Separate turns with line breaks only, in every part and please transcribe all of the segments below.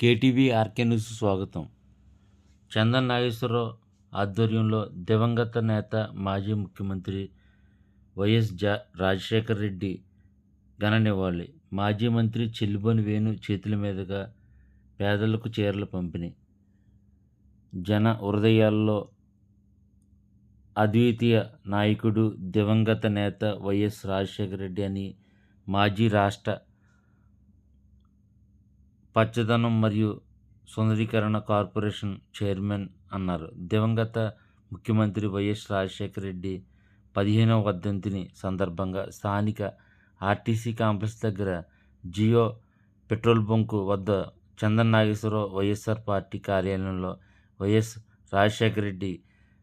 KTV RK news స్వాగతం. చందన్ నాగేశ్వరరావు ఆధ్వర్యంలో దివంగత నేత మాజీ ముఖ్యమంత్రి వైఎస్ జా రాజశేఖర రెడ్డి ఘన మాజీ మంత్రి చెల్లిబోని వేణు చేతుల మీదుగా పేదలకు చీరలు పంపిణీ. జన హృదయాల్లో అద్వితీయ నాయకుడు దివంగత నేత వైఎస్ రాజశేఖర రెడ్డి అని మాజీ రాష్ట్ర పచ్చదనం మరియు సుందరీకరణ కార్పొరేషన్ చైర్మన్ అన్నారు. దివంగత ముఖ్యమంత్రి వైఎస్ రాజశేఖర రెడ్డి పదిహేనవ వర్ధంతిని సందర్భంగా స్థానిక ఆర్టీసీ కాంప్లెక్స్ దగ్గర జియో పెట్రోల్ బంకు వద్ద చందన్ నాగేశ్వరరావు వైఎస్ఆర్ పార్టీ కార్యాలయంలో వైఎస్ రాజశేఖర రెడ్డి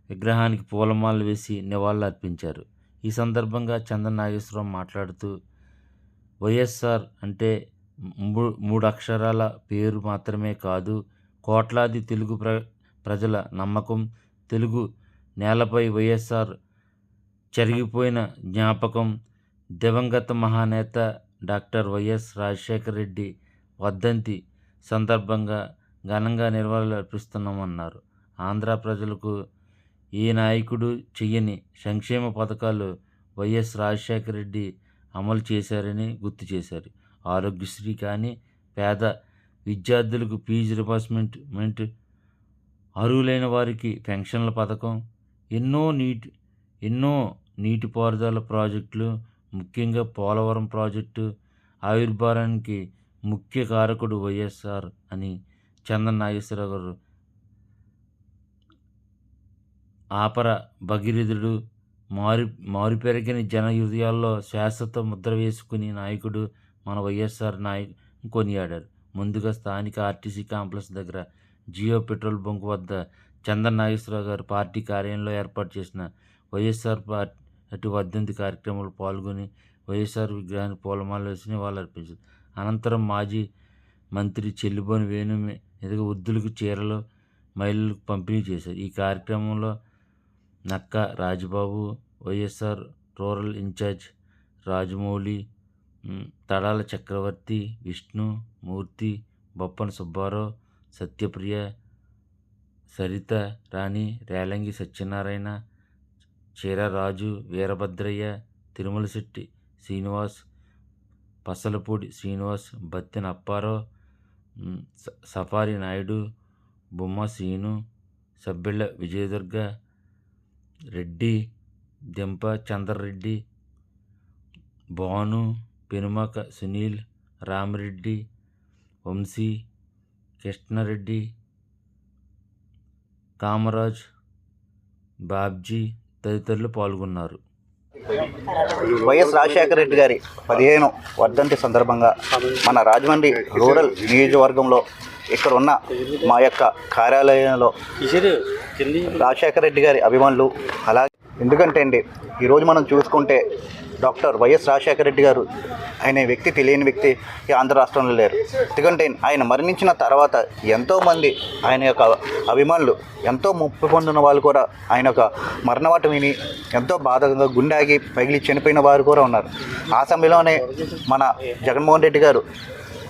విగ్రహానికి పూలమాలలు వేసి నివాళులు అర్పించారు ఈ సందర్భంగా చందన్ నాగేశ్వరరావు మాట్లాడుతూ వైఎస్ఆర్ అంటే మూడు అక్షరాల పేరు మాత్రమే కాదు కోట్లాది తెలుగు ప్ర ప్రజల నమ్మకం తెలుగు నేలపై వైఎస్ఆర్ చెరిగిపోయిన జ్ఞాపకం దివంగత మహానేత డాక్టర్ వైఎస్ రాజశేఖర రెడ్డి వర్ధంతి సందర్భంగా ఘనంగా నిర్వహిస్తున్నామన్నారు అర్పిస్తున్నామన్నారు. ఆంధ్ర ప్రజలకు ఏ నాయకుడు చెయ్యని సంక్షేమ పథకాలు వైఎస్ రాజశేఖర రెడ్డి అమలు చేశారని గుర్తు చేశారు. ఆరోగ్యశ్రీ కానీ పేద విద్యార్థులకు ఫీజు రిబర్స్మెంట్ మెంట్ అర్హులైన వారికి పెన్షన్ల పథకం ఎన్నో నీటి ఎన్నో నీటిపారుదల ప్రాజెక్టులు ముఖ్యంగా పోలవరం ప్రాజెక్టు ఆవిర్భావానికి ముఖ్య కారకుడు వైఎస్ఆర్ అని చందన్ నాగేశ్వరరావు గారు ఆపర భగీరథుడు మారు మారుపెరిగిన జన హృదయాల్లో శాశ్వత ముద్ర వేసుకుని నాయకుడు మన వైఎస్ఆర్ నాయక్ కొనియాడారు. ముందుగా స్థానిక ఆర్టీసీ కాంప్లెక్స్ దగ్గర జియో పెట్రోల్ బంక్ వద్ద చందన్ నాగేశ్వరరావు గారు పార్టీ కార్యాలయంలో ఏర్పాటు చేసిన వైఎస్ఆర్ పార్టీ వర్ధంతి కార్యక్రమంలో పాల్గొని వైఎస్ఆర్ విగ్రహాన్ని పూలమాల వేసి వాళ్ళు అర్పించారు అనంతరం మాజీ మంత్రి చెల్లిబోని వేణు ఎదుగు వృద్ధులకు చీరలు మహిళలకు పంపిణీ చేశారు. ఈ కార్యక్రమంలో Nakka Rajababu YSR rural incharge Rajamouli Thadala Chakravarthi Vishnu Murthy Boppana Subbarao Satyapriya Saritha Rani Relangi Satyanarayana Cheeraraju Veerabhadraiah Tirumala Shetty Srinivas Pasalapudi Srinivas Battina Apparao స- సఫారీ నాయుడు బొమ్మ సీను సబ్బిళ్ళ విజయదుర్గ రెడ్డి దింప చంద్రరెడ్డి భాను పెనుమక సునీల్ రామిరెడ్డి వంశీ కృష్ణారెడ్డి కామరాజ్ బాబ్జీ తదితరులు పాల్గొన్నారు.
వైఎస్ రాజశేఖర రెడ్డి గారి పదిహేను వర్ధంతి సందర్భంగా మన రాజమండ్రి రూరల్ నియోజకవర్గంలో ఇక్కడ ఉన్న మా యొక్క కార్యాలయంలో రాజశేఖర రెడ్డి గారి అభిమానులు అలాగే ఎందుకంటే అండి ఈరోజు మనం చూసుకుంటే డాక్టర్ వైఎస్ రాజశేఖర రెడ్డి గారు. ఆయన వ్యక్తి తెలియని వ్యక్తి ఈ ఆంధ్ర రాష్ట్రంలో లేరు. ఎందుకంటే ఆయన మరణించిన తర్వాత ఎంతోమంది ఆయన యొక్క అభిమానులు ఎంతో ముప్పు పొందిన వాళ్ళు కూడా ఆయన యొక్క మరణవాట విని ఎంతో బాధగా గుండాగి పగిలి చనిపోయిన వారు కూడా ఉన్నారు. ఆ సమయంలోనే మన జగన్మోహన్ రెడ్డి గారు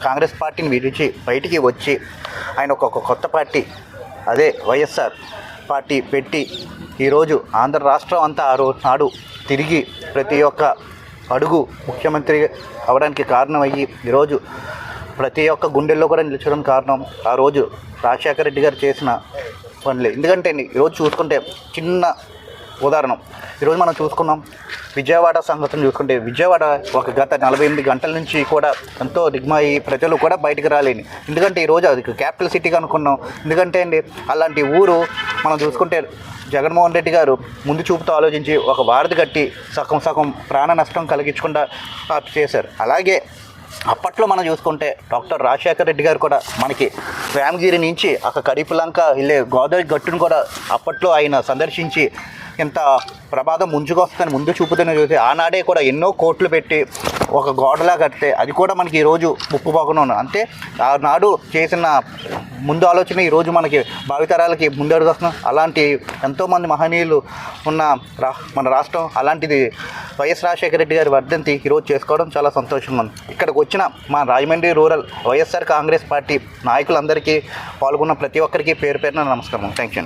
కాంగ్రెస్ పార్టీని విడిచి బయటికి వచ్చి ఆయన ఒక ఒక కొత్త పార్టీ అదే వైఎస్ఆర్ పార్టీ పెట్టి ఈరోజు ఆంధ్ర రాష్ట్రం అంతా ఆ రోజు నాడు తిరిగి ప్రతి ఒక్క అడుగు ముఖ్యమంత్రి అవడానికి కారణమయ్యి ఈరోజు ప్రతి ఒక్క గుండెల్లో కూడా నిలిచడం కారణం ఆ రోజు రాజశేఖర రెడ్డి గారు చేసిన పనులే. ఎందుకంటే ఈరోజు చూసుకుంటే చిన్న ఉదాహరణం. ఈరోజు మనం చూసుకున్నాం విజయవాడ సంఘటన చూసుకుంటే విజయవాడ ఒక గత నలభై ఎనిమిది గంటల నుంచి కూడా ఎంతో దిగ్మాయి ప్రజలు కూడా బయటకు రాలేని. ఎందుకంటే ఈరోజు అది క్యాపిటల్ సిటీగా అనుకున్నాం ఎందుకంటే అండి అలాంటి ఊరు మనం చూసుకుంటే జగన్మోహన్ రెడ్డి గారు ముందు చూపుతో ఆలోచించి ఒక వారధి కట్టి సగం సగం ప్రాణ నష్టం కలిగించకుండా చేశారు. అలాగే అప్పట్లో మనం చూసుకుంటే డాక్టర్ రాజశేఖర రెడ్డి గారు కూడా మనకి రామగిరి నుంచి అక్కడ కరీపులంక వెళ్ళే గోదావరి గట్టును కూడా అప్పట్లో ఆయన సందర్శించి ఇంత ప్రమాదం ముంచుకొస్తుందని ముందు చూపుతుందని చూసి ఆనాడే కూడా ఎన్నో కోట్లు పెట్టి ఒక గోడలా కడితే అది కూడా మనకి ఈరోజు ముప్పు పోకుండా ఉంది. అంటే ఆనాడు చేసిన ముందు ఆలోచన ఈరోజు మనకి భావితరాలకి ముందడుగు వస్తున్నాం. అలాంటి ఎంతోమంది మహనీయులు ఉన్న రా మన రాష్ట్రం అలాంటిది వైఎస్ రాజశేఖర రెడ్డి గారి వర్ధంతి ఈరోజు చేసుకోవడం చాలా సంతోషంగా ఉంది. ఇక్కడికి వచ్చిన మా Rajahmundry rural YSR Congress party నాయకులందరికీ పాల్గొన్న ప్రతి ఒక్కరికి పేరు పేరున నమస్కారం. Thank you